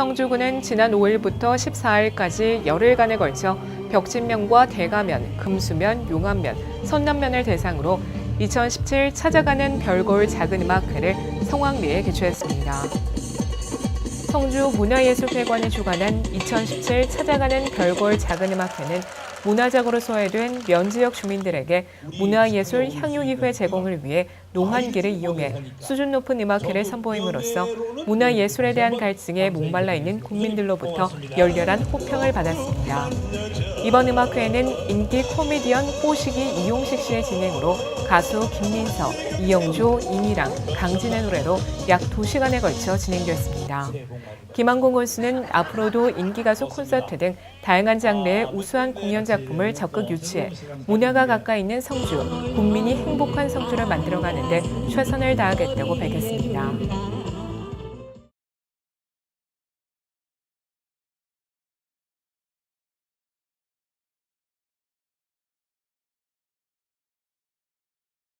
성주군은 지난 5일부터 14일까지 열흘간에 걸쳐 벽진면과 대가면, 금수면, 용암면, 선남면을 대상으로 2017 찾아가는 별거울 작은 음악회를 성황리에 개최했습니다. 성주 문화예술회관이 주관한 2017 찾아가는 별거울 작은 음악회는 문화적으로 소외된 면지역 주민들에게 문화예술 향유기회 제공을 위해 농한기를 이용해 수준 높은 음악회를 선보임으로써 문화예술에 대한 갈증에 목말라 있는 국민들로부터 열렬한 호평을 받았습니다. 이번 음악회는 인기 코미디언 뽀시기 이용식 씨의 진행으로 가수 김민서, 이영조, 이미랑, 강진의 노래로 약 2시간에 걸쳐 진행됐습니다. 김한공 군수는 앞으로도 인기가수 콘서트 등 다양한 장르의 우수한 공연 작품을 적극 유치해 문화가 가까이 있는 성주, 국민이 행복한 성주를 만들어가는 데 최선을 다하겠다고 밝혔습니다.